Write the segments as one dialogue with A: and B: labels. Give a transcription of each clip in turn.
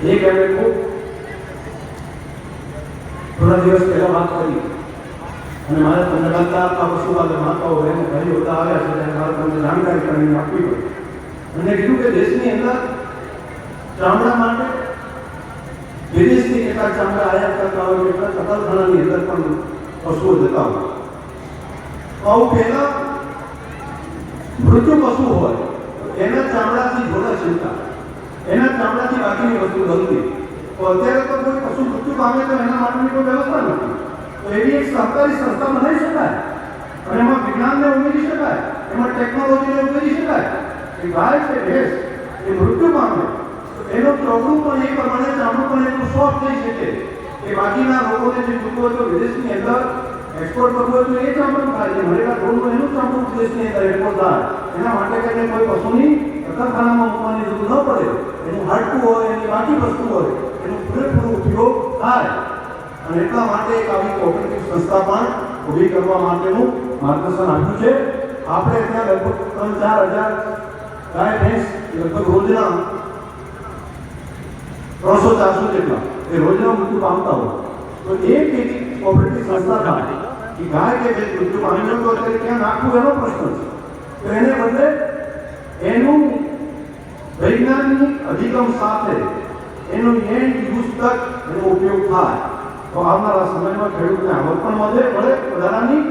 A: એક એમણે ખૂબ થોડા દિવસ પહેલા વાત કરી અને મારે તમને કરતા આપણા પશુપાલક માતાઓ બહેનો ભાઈઓ બધા આવ્યા છે ત્યારે મારે તમને જાણકારી કરીને આપવી પડે અને કીધું કે દેશની અંદર ચામડા માટે વિદેશથી કેટલાક ચામડા આયાત કરતા હોય કેટલાક કતલખાનાની અંદર પણ પશુઓ જતા હોય આવું પહેલા મૃત્યુ પશુ હોય તો એના ચામડાથી જોડા છીનતા એના ચામડાથી બાકીની વસ્તુ બનતી તો અત્યારે તો કોઈ પશુ મૃત્યુ પામે તો એના માટેની કોઈ વ્યવસ્થા નથી. તો એવી એક સહકારી સંસ્થા બનાવી શકાય. અને એમાં વિજ્ઞાનને ઉમેરી શકાય. એમાં ટેકનોલોજીને ઉમેરી શકાય. એ ગાય છે ભેંસ એ મૃત્યુ પામે. એનો ચોગડું પણ એ પ્રમાણે ચામડું પણ એટલું સોફ્ટ થઈ શકે કે બાકીના લોકોને જે ચૂકવો તો વિદેશની અંદર એક્સપોર્ટ કરવું હોય તો એ ચામડું થાય છે મળેલા ઢોરનું એનું ચામડું વિદેશની અંદર એક્સપોર્ટ થાય. એના માટે કરીને કોઈ પશુની કતરખાનામાં મૂકવાની જરૂર ન પડે, એનું હાડકું હોય, એની બાકી વસ્તુ હોય, એનો પૂરેપૂરો ઉપયોગ થાય. અને એટલા માટે એક આવી કોઓપરેટિવ સંસ્થા પણ ઊભી કરવા માટેનું માર્ગદર્શન આપ્યું છે. આપણે ત્યાં લગભગ ત્રણ ચાર હજાર ગાય, ભેંસ, લગભગ રોજના ત્રણસો ચારસો જેટલા એ રોજના મૃત્યુ પામતા હોય. તો એક એવી કોઓપરેટિવ સંસ્થા થાય. કે ગાય કે જે મૃત્યુ પામી હોય તો અત્યારે ત્યાં નાખવું એનો પ્રશ્ન છે. તો એને બદલે એનું વૈજ્ઞાનિક અધિગમ સાથે એનો એન્ડ યુઝ તક એનો ઉપયોગ થાય. તો આવનારા સમયમાં ખેડૂતને આવક પણ વધે, મળે, વધારાની,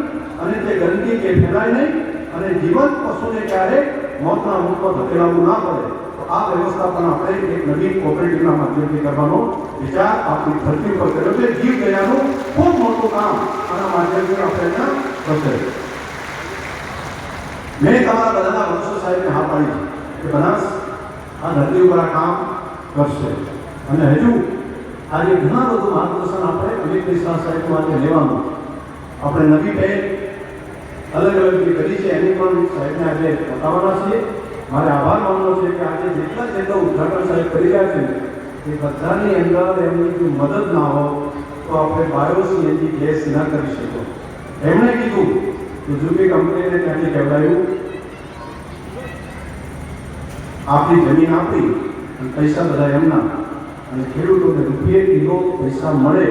A: અને તે ગંદકી કે ફેલાય નહીં, અને જીવંત પશુને ક્યારેક મોતના મુખમાં ધકેલાવવું ના પડે. તો આ વ્યવસ્થા પણ આપણે એક નવી કોઓપરેટિવના માધ્યમથી કરવાનો વિચાર આપણી ધરતી પર કર્યો છે. જીવ દયાનું ખૂબ મોટું કામ આના માધ્યમથી આપણે ત્યાં થશે મેં તમારા બધાના વર્ષો સાહેબને હા પાડી કે બનાસ આ ધરતી ઉપર આ કામ કરશે. અને હજુ આજે ઘણા બધું માર્ગદર્શન આપણે અમિત મિશ્રા સાહેબ માટે લેવાનું. આપણે નવી પહેલ અલગ અલગ જે કરી છે, એની પણ સાહેબને આજે બતાવવાના છીએ. મારે આભાર માનવો છે કે આજે જેટલા જેટલા ઉદઘાટન સાહેબ કરી રહ્યા છે, એ બધાની અંદર એમની જો મદદ ના હો, તો આપણે બાયો સીએનજી ગેસ ના કરી શકો. એમણે કીધું કે જુબી કંપનીને ત્યાંથી કહેવાયું આપણી જમીન આપી અને પૈસા બધા એમના. અને ખેડૂતોને રૂપિયે, કિલો પૈસા મળે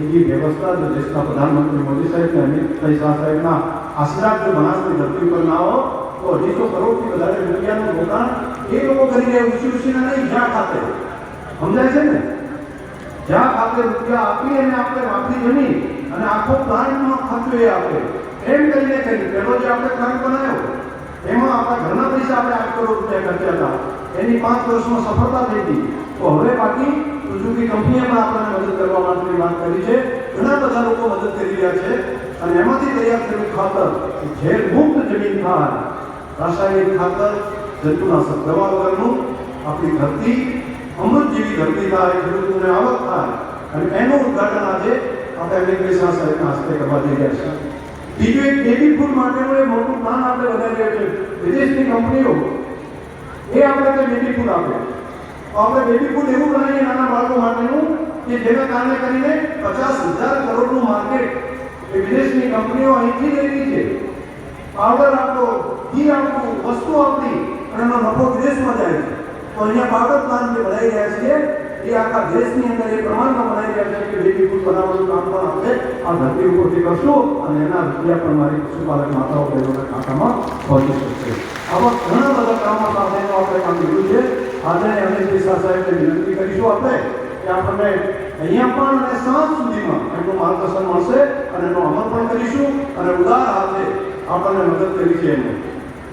A: એવી વ્યવસ્થા જો દેશના પ્રધાનમંત્રી મોદી સાહેબ અને પૈસા સાહેબના આશીર્વાદ જો બનાસની ધરતી પર ના હો તો અઢીસો કરોડથી વધારે રૂપિયાનું રોકાણ એ લોકો કરી રહ્યા ઉછી ઉછીના નહીં, જ્યાં ખાતે. સમજાય છે ને? જ્યાં ખાતે રૂપિયા આપી અને આપણે વાપરી જમીન અને આખો પ્લાન્ટનો ખર્ચો એ આપે. એમ કરીને કરી પેલો જે આપણે પ્લાન્ટ બનાવ્યો એમાં આપણા ઘરના પૈસા આપણે આઠ કરોડ રૂપિયા ખર્ચ્યા હતા. એની પાંચ વર્ષમાં સફળતા થઈ હતી. તો હવે બાકી સુઝુકી કંપનીએ પણ આપણને મદદ કરવા માટેની વાત કરી છે. ઘણા બધા લોકો મદદ કરી રહ્યા છે. અને એમાંથી તૈયાર થયેલું ખાતર ઝેર મુક્ત જમીન થાય રાસાયણિક ખાતર, જંતુનાશક દવા વગરનું આપણી ધરતી અમૃત જેવી ધરતી થાય, ખેડૂતોને આવક થાય. અને એનું ઉદ્ઘાટન આજે આપણે શાહ સાહેબના હસ્તે કરવા જઈ રહ્યા છીએ બીજું એક બેબી ફૂડ માટેનું એ મોટું પ્લાન આપણે વધારી રહ્યા છે વિદેશની કંપનીઓ, એ આપણે તે બેબી ફૂડ આપે. તો આપણે બેબી ફૂડ એવું બનાવીએ નાના બાળકો માટેનું કે જેના કારણે કરીને પચાસ હજાર કરોડનું માર્કેટ એ વિદેશની કંપનીઓ અહીંથી લઈ રહી છે. પાવડર આપણો ઘી આપણું વસ્તુ આપણી અને એનો નફો વિદેશમાં જાય છે. તો અહીંયા પાવડર પ્લાન્ટ જે બનાવી રહ્યા છીએ, એ આખા દેશની અંદર એ પ્રમાણમાં બનાવી રહ્યા છે કે બેબી ફૂડ બનાવવાનું કામ પણ આપણે આ ધરતી ઉપરથી કરશું અને એના રૂપિયા પણ મારી પશુપાલક માતાઓ બહેનોના ખાતામાં પહોંચી શકશે. આવા ઘણા બધા કામો સાથેનું આપણે કામ લીધું છે. આજે અમે શાહ સાહેબને વિનંતી કરીશું આપણે કે આપણને અહીંયા પણ અને સાંજ સુધીમાં એમનું માર્ગદર્શન મળશે અને એનો અમલ પણ કરીશું અને ઉદાર હાથે આપણને મદદ કરી છે એમને.